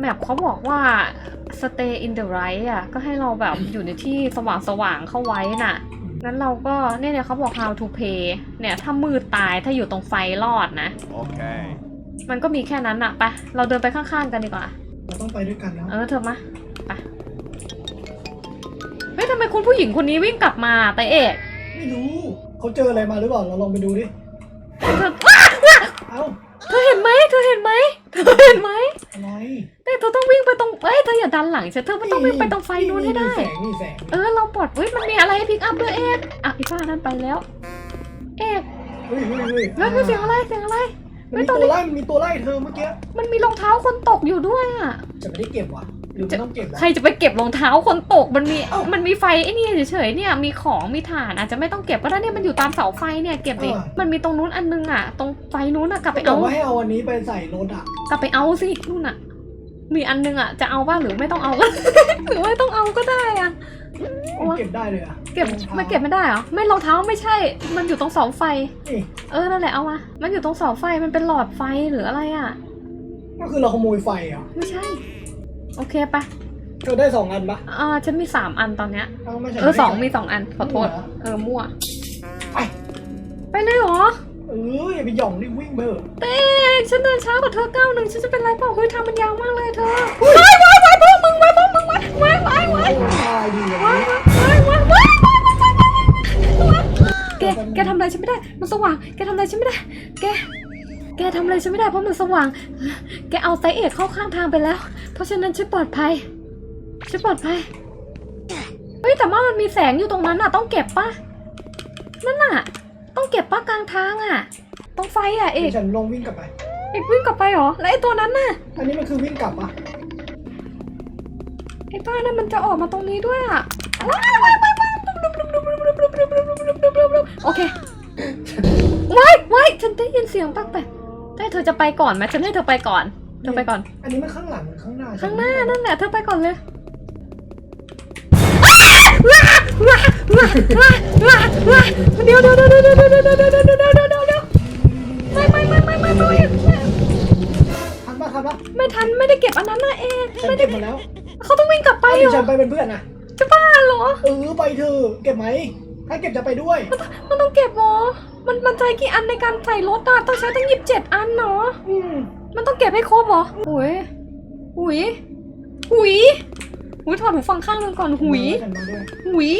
แมปเขาบอกว่า stay in the light อะ ก็ให้เราแบบอยู่ในที่สว่างสว่างๆเข้าไว้น่ะงั้นเราก็เนี่ยเนี่ยเขาบอก how to pay เนี่ย ถ้ามืดตายถ้าอยู่ตรงไฟรอดนะ Okay. มันก็มีแค่นั้นอะไป เราเดินไปข้างๆกันดีกว่า เราต้องไปด้วยกันนะเออเธอมา ไป เฮ้ยทำไมคุณผู้หญิงคนนี้วิ่งกลับมาแต่เอกไม่รู้เขาเจออะไรมาหรือเปล่า เราลองไปดูดิ เธอเอ้า เธอเห็นไหมเธอเห็นไหมเธอเห็นไหมอะไรแต่ เธอต้องวิ่งไปตรงเอ้ยเธออย่าดันหลังฉันเธอไม่ต้องวิ่งไปตรงไฟนู้นให้ได้มีแสงมีแสงเออเราปลดเฮ้ยมันมีอะไรให้พิกอัพด้วยเอกอะอีป้านั้นไปแล้ว เอกเฮ้ยเฮ้ยเฮ้ยเฮ้ยเฮ้ยเสียงอะไรเสียงอะไรมันมีตัวไล่มันมีตัวไล่เธอเมื่อกี้มันมีรองเท้าคนตกอยู่ด้วยอะจะไม่ได้เก็บว่ะหรือมันต้องเก็บวะใครจะไปเก็บรองเท้าคนตกมันมีเอ้ามัมันมีไฟไอ้นี่เฉยๆเนี่ยมีของมีถ่านอาจจะไม่ต้องเก็บก็ได้เนี่ยมันอยู่ตามเสาไฟเนี่ยเก็บดิอ่ามัมันมีตรงนู้นอันนึงอะ ตรงไฟนู้นอะกลับไปบอเอากว่าให้เอาอันนี้ไปใส่รถอะกลับไปเอาสินู่นอะ มีอันนึงอะ จะเอาบ้างหรือไม่ต้องเอาก็ หรือไม่ต้องเอาก็ได้อะ โอ๊ย เก็บได้เลยอะเก็บรองท้าไม่เก็บไม่ได้เหรอไม่รองเท้าไม่ใช่ มันอยู่ตรงเสาไฟ นี่เออนั่นแหละเอามา มันอยู่ตรงเสาไฟมันเป็นหลอดไฟหรืออะไรอะ ก็คือเราขโมยไฟอะไม่ใช่ โอเคไปเธอได้สองอันปะอ่าฉันมีสามอันตอนเนี้ย เอาไม่ใช่เออสองมีสองอันขอโทษมั่วเออมั่ว อออย่าไปหย่องดิวิ่งไปเถอะเต้ฉันเดินช้ากว่าเธอก้าวหนึ่งฉันจะเป็นไรเปล่าเฮ้ยทางมันยาวมากเลยเธอว้ายว้ายว้ายพวกมึงว้ายพวกมึงว้ายว้ายว้ายว้ายตายดีอย่างว้ายนี้ว้ายว้ายว้ายว้ายว้ายว้ายแกแกทำอะไรฉันไม่ได้มันสว่างแกทำอะไรฉันไม่ได้แกแกทำอะไรฉันไม่ได้เพราะมันสว่างแกเอาไซเอกเข้าข้างทางไปแล้วเพราะฉะนั้นฉันปลอดภัยฉันปลอดภัยเฮ้ยแต่ว่ามันมีแสงอยู่ตรงนั้นน่ะต้องเก็บปะนั่นน่ะต้องเก็บปะกลางทางอะ ตรงไฟอะเอเดี๋ยกวฉันลองวิ่งกลับไป เอกวิ่งกลับไปเหรอแล้วไอ้ตัวนั้นน่ะอันนี้มันคือวิ่งกลับปะไอ้ป้านั่นมันจะออกมาตรงนี้ด้วยอะว้ายว้ายว้ายว้ายโอเคว้ายว้ายฉันได้ยินเสียงปักแปลกแต่เธอจะไปก่อนไหมฉันให้เธอไปก่อนเธอไปก่อน อันนี้มันข้างหลังหรือข้างหน้าข้างหน้านั่นแหละเธอไปก่อนเลยว้าว้าว้าว้าว้าว้าเดี๋ยวเดี๋ยวเดี๋ยวเดี๋ยวเดี๋ยวเดี๋ยวเดี๋ยวเดี๋ยวเดี๋ยวเดี๋ยวเดี๋ยวเดี๋ยว ไม่ไม่ไม่ไม่ไม่ไม่ทันปะทันปะไม่ทันไม่ได้เก็บอันนั้นนะเองฉันไม่ได้เก็บมาแล้วเขาต้องวิ่งกลับไปไปเหรฉัอนไปเป็นเพื่อนนะจะบ้าเหรอเออไปเธอะเก็บไหมถ้าเก็บจะไปด้วย มันต้องเก็บเหรอมันมันใช้กี่อันในการใส่รถอะต้องใช้ตั้งยี่สิบเจ็ดอันเนาะอืมมันต้องเก็บให้ครบเหรอหุยหุยหุยหุยถอดหูฟังข้างหนึงก่อนหุยฉันมาด้วยหุย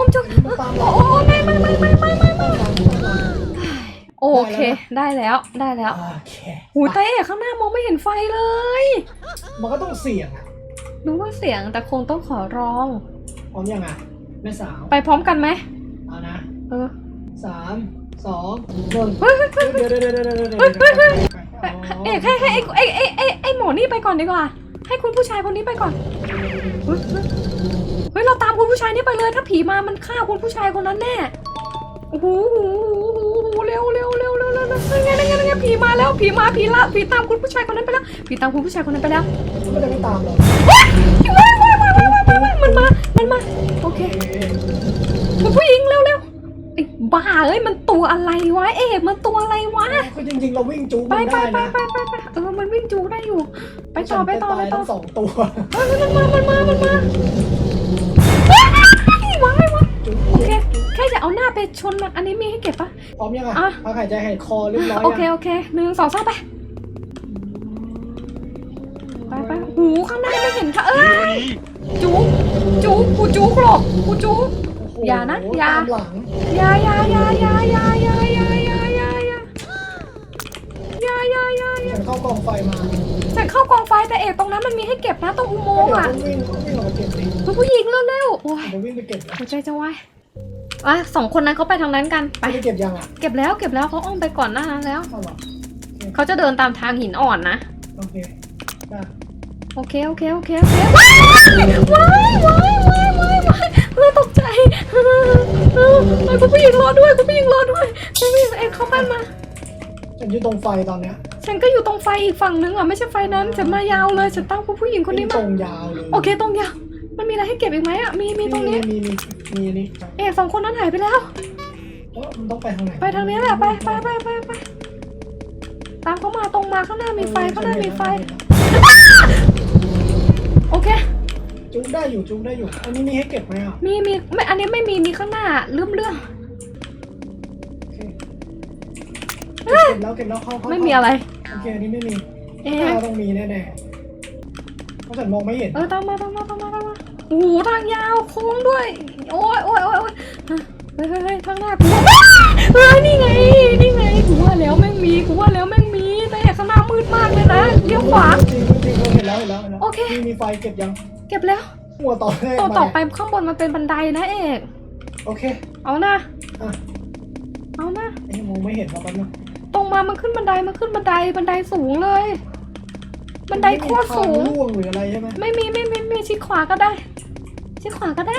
อมจุกมันตามโอ้เราโอ้ไม่ไม่ไม่ไม่ไม่ไม่ตามเราตามเราโอเค ได้แล้วได้แล้วโอเคหูยเต้ข้างหน้ามองไม่เห็นไฟเลย มันก็ต้องเสี่ยงอะรู้ว่าเสียงแต่คงต้องขอร้อง พร้อมยังอะแม่สาวไปพร้อมกันไหมเอานะเออสามสองหนึ่งเฮ้ยเฮ้ยเฮ้ยเดี๋ยวเดี๋ยวเดี๋ยวเดี๋ยวเดี๋ยวเดี๋ยวเฮ้ยเฮ้ยเฮ้ยอ๋อเอกให้ให้ไอ้ไอ้ไอ้ไอ้ไอ้หมอนี่ไปก่อนดีกว่า ให้คุณผู้ชายคนนี้ไปก่อน นี่ไปเลยถ้าผีมามันฆ่าคุณผู้ชายคนนั้นแน่โอ้โหโหเร็วเร็วเร็วเร็วเร็วเร็วนั่นไงนั่นไงนั่นไงผีมาแล้วผีมาผีละผีตามคุณผู้ชายคนนั้นไปแล้วผีตามคุณผู้ชายคนนั้นไปแล้วมันจะไม่ตามเราว้ายว้ายว้ายว้ายว้ายว้ายว้ายมันมา มันมา โอเคคุณผู้หญิงเร็วเร็วไอ้บ้าเอ้ยมันตัวอะไรวะเอกมันตัวอะไรวะคือจริงๆเราวิ่งจู๊ไปไปได้ไปไปไปไปเออมันวิ่งจูได้อยู่ ไปต่อไปต่อไปต่อสองตัวเฮ้ยมันมามันมามันมา แค่จะเอาหน้าไปชนมันอันนี้มีให้เก็บปะ พร้อมยังอะอะ พักหายใจหายคอเรียบร้อยโอเคยังโอเคหนึ่งสองสามไปไปไปหูข้างหน้าไม่เห็นค่ะเอ้ยจูจูกูจูกหลบกูจูโอ้โหอย่านะอย่าตามหลังอยาอยาอยาอยาอยาอยาอยาอยาอยาอยาอยาอยาอยาอยาฉันเข้ากองไฟมาฉันเข้ากองไฟแต่เอกตรงนั้นมันมีให้เก็บนะตรงอุโมก็งค์เดี๋ยวอะต้องวิ่งต้องวิ่งออกมาเก็บสิคุณผู้หญิงเร็วๆโอ้ยเดี๋ยววิ่งไปเก็บนะหัวใจจะวาย อะสองคนนั้นเขาไปทางนั้นกันไปไปเก็บยังอะเก็บแล้วเก็บแล้วเขาอ้อมไปก่อนหน้านั้นแล้ว เอาเหรอเขาจะเดินตามทางหินอ่อนนะ โอเคได้โอเคโอเคโอเคโอเคว้ายว้ายว้ายว้ายว้ายว้ายเออตกใจเออเออเออคุณผู้หญิงรอด้วยคุณผู้หญิงรอด้วยคุณผู้หญิงเอ็เข้าบ้านมา ฉันอยู่ตรงไฟตอนเนี้ยฉันก็อยู่ตรงไฟอีกฝั่งนึงอะไม่ใช่ไฟนั้นฉันมายาวเลยฉันตั้งคุณผู้หญิงคนนี้ตมารงยาวเลยโอเคตรงยาวมันมีอะไรให้เก็บอีกไหมอะมีมีตรงนี้ มีมีมี มีนี่เอกสองคนนั้นหายไปแล้ว เอ้ามันต้องไปทางไหนไปทางนี้แหละไปไปไปไปไปตามเขามาตรงมาข้างหน้ามีไฟข้างหน้ามีไฟ โอเค จุกได้อยู่จุกได้อยู่ อันนี้มีให้เก็บไหมอะมีมีไม่อันนี้ไม่มีมีข้างหน้าเลื่อมเลื่อมโอเคเก็บแล้วเก็บแล้วเข้าเข้าไม่มีอะไร โอเคอันนี้ไม่มีเอ๊ะถ้าต้องมีแน่ๆเพราะฉันมองไม่เห็น เออตามมาตามมาตามมาตามมาโอ้โหทางยาวโค้งด้วย โอ้ยโอ้ยโอ้ยโอ้ยเฮ้ยเฮ้ยเฮ้างหน้ากูเฮ้ยนี่ไงนี่ไงกูว่าแล้วแม่งมีกูว่าแล้วแม่งมีแต่ข้างหน้ามืดมากเลยนะเลี้ยวขวา จริงจริงเห็นแล้วเห็นแล้วเห็นแล้วโอเคมีมีไฟเก็บยังเก็บแล้วหัวต่อแรกต่อต่อไปข้างบนมันเป็นบันไดนะเอกโอเคเอานะอะเอานะไอ้มองไม่เห็นแล้วกันนะตรงมามันขึ้นบันไดมันขึ้นบันไดบันไดสูงเลย บันไดโคตรสูงไม่มีทาล่วงหรืออะไรใช่ไหมไม่มีไม่มีไม่มีชิดขวาก็ได้ ชิดขวาก็ได้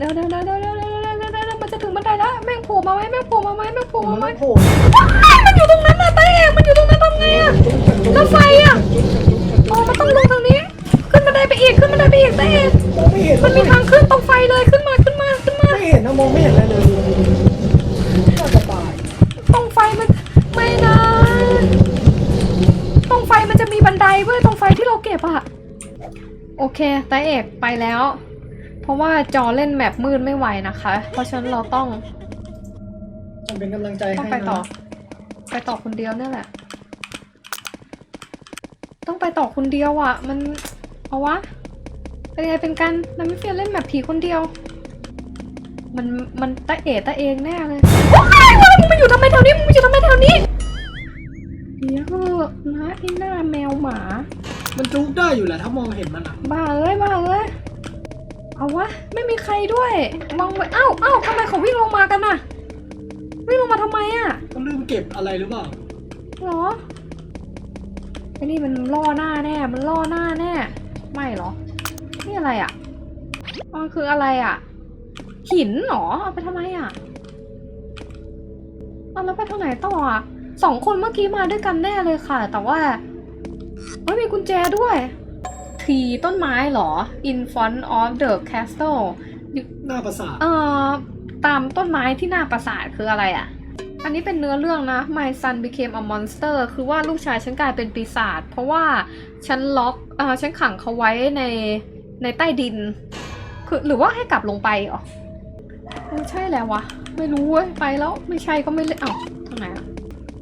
เร็วเร็วเร็วเร็วเร็วเร็วเร็วเร็วเร็วเร็วมันจะถึงบันไดแล้วแม่งโผล่มาไหมแม่งโผล่มาไหมแม่งโผล่มาไหมไม่โผล่มันอยู่ตรงนั้นน่ะตาเอกมันอยู่ตรงนั้นทำไงอะแล้วไฟอะอ๋อมันต้องลงทางนี้ ขึ้นบันไดไปอีกขึ้นบันไดไปอีกตาเอกมองไม่เห็นมันมีทางขึ้นตรงไฟเลยขึ้นมาขึ้นมาขึ้นมาไม่เห็นนะมองไม่เห็นอะไรเลยน่าจะตายตรงไฟมันไม่นะตรงไฟมันจะมีบันไดเว้ยตรงไฟที่เราเก็บอะโอเคตาเอกไปแล้ว ราะว่าจอเล่นแมปมืดไม่ไหวนะคะ เพราะฉะนั้นเราต้องฉันเป็นกำลังใจต้องให้ไปต่อ นะไปต่อคนเดียวเนี่ยแหละ ต้องไปต่อคนเดียวอะ่ะ มันเอาวะเป็นไงเป็นกันมันไม่เฟียนเล่นแบบผีคนเดียว มันมันตะเอะตะเองแน่เลยว้ายว้ายมึงมาอยู่ทำไมแถวนี้มึงมาอยู่ทำไมแถวนี้เดี๋ยวเถอะนะไอ้หน้าแมวหมา มันจุกได้อยู่แหละถ้ามองเห็นมันอะบ้าเอ้ยบ้าเอ้ย เอาวะ ไม่มีใครด้วยมองไปเอ้าเอ้าทำไมเขาวิ่งลงมากันน่ะ วิ่งลงมาทำไมอะก็ลืมเก็บอะไรหรือเปล่าหรอไอ้นี่มันล่อหน้าแน่ มันล่อหน้าแน่ ไม่หรอ นี่อะไรอะมันคืออะไรอะ หินเหรอ เอาไปทำไมอะเอาแล้วไปทางไหนต่ออะสองคนเมื่อกี้มาด้วยกันแน่เลยค่ะ แต่ว่าเฮ้ยมีกุญแจด้วย ทีต้นไม้เหรอ in front of the castle หน้าประสาทเอ่อตามต้นไม้ที่หน้าปราสาทคืออะไรอะ่ะ อันนี้เป็นเนื้อเรื่องนะ My son became a monster คือว่าลูกชายฉันกลายเป็นปีศาจเพราะว่าฉันล็อกเอ่อฉันขังเขาไว้ในในใต้ดิน คือหรือว่าให้กลับลงไปเหรอเออใช่แล้ววะ ไม่รู้เว้ยไปแล้วไม่ใช่ก็ไม่เล่นเอ้าทางไหนอะ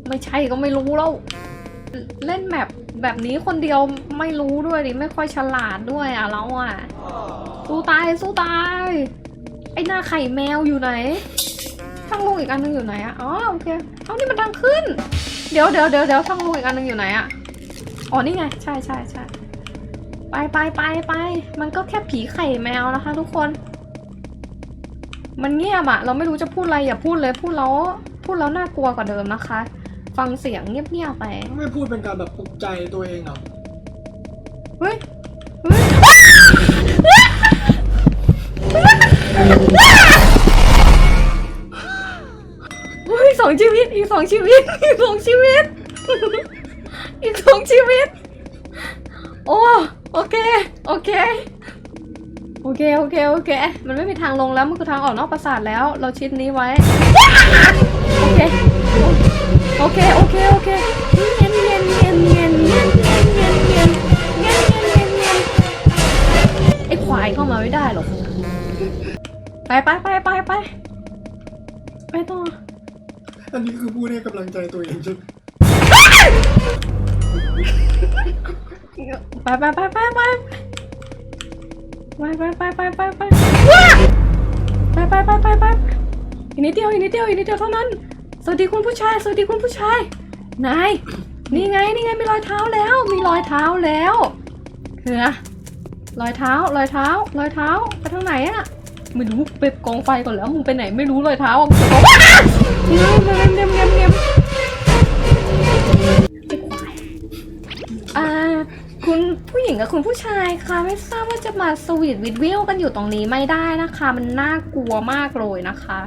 ไม่ใช่ก็ไม่รู้แล้ว เล่นแมป แบบนี้คนเดียวไม่รู้ด้วยดิไม่ค่อยฉลาดด้วยอะเราอะ สู้ตายสู้ตาย ไอ้หน้าไข่แมวอยู่ไหนทางลงอีกอันหนึงอยู่ไหนอะอ๋อโอเคเอานี่มันทางขึ้น เดี๋ยวเดี๋ยวเดี๋ยวเดี๋ยวทางลงอีกอันหนึงอยู่ไหนอะอ๋อนี่ไงใช่ใช่ใช่ไปไปไปไปมันก็แค่ผีไข่แมวนะคะ ทุกคน มันเงียบอะเราไม่รู้จะพูดอะไรอย่าพูดเลยพูดแล้วพูดแล้วน่ากลัวกว่าเดิมนะคะ ฟังเสียงเงียบๆไป ไม่พูดเป็นการแบบปลุกใจตัวเองเหรอ เฮ้ย เฮ้ย เฮ้ยสองชีวิต อีกสองชีวิต อีกสองชีวิต อีกสองชีวิต โอ้ โอเค โอเค โอเค โอเค โอเค มันไม่มีทางลงแล้ว มันคือทางออกนอกปราสาทแล้ว เราชิดนี้ไว้ โอเค โอเค โอเค โอเคเงียนเงียนเงียนเงียนเงียนเงียนเงียนเงียนเงียนเงียนเงียนเงียนไอ้ควายเข้ามาไม่ได้หรอกไปไปไปไปไปไปต่ออันนี้คือพูดให้กำลังใจตัวเองใช่ไหมไปไปไปไปไปไปไปไปไปไปไปไปไปไปไปไปอีกนิดเดียวอีกนิดเดียวอีกนิดเดียวเท่านั้นส วัสดีคุณผู้ชาย สวัสดีคุณผู้ชาย นาย นี่ไง นี่ไง มีรอยเท้าแล้ว มีรอยเท้าแล้วเหือรอยเท้า รอยเท้า รอยเท้า ไปทางไหนอะไม่รู้ไปกองไฟก่อนแล้ว มึงไปไหนไม่รู้รอยเท้าอะมึงจะบอกว่าเงียบเงียบเงียบเงียบเงียบไอ้ควายอ่า คุณผู้หญิงกับคุณผู้ชายคะไม่ทราบว่าจะมาสวีทวิดวิวกันอยู่ตรงนี้ไม่ได้นะคะ มันน่ากลัวมากเลยนะคะ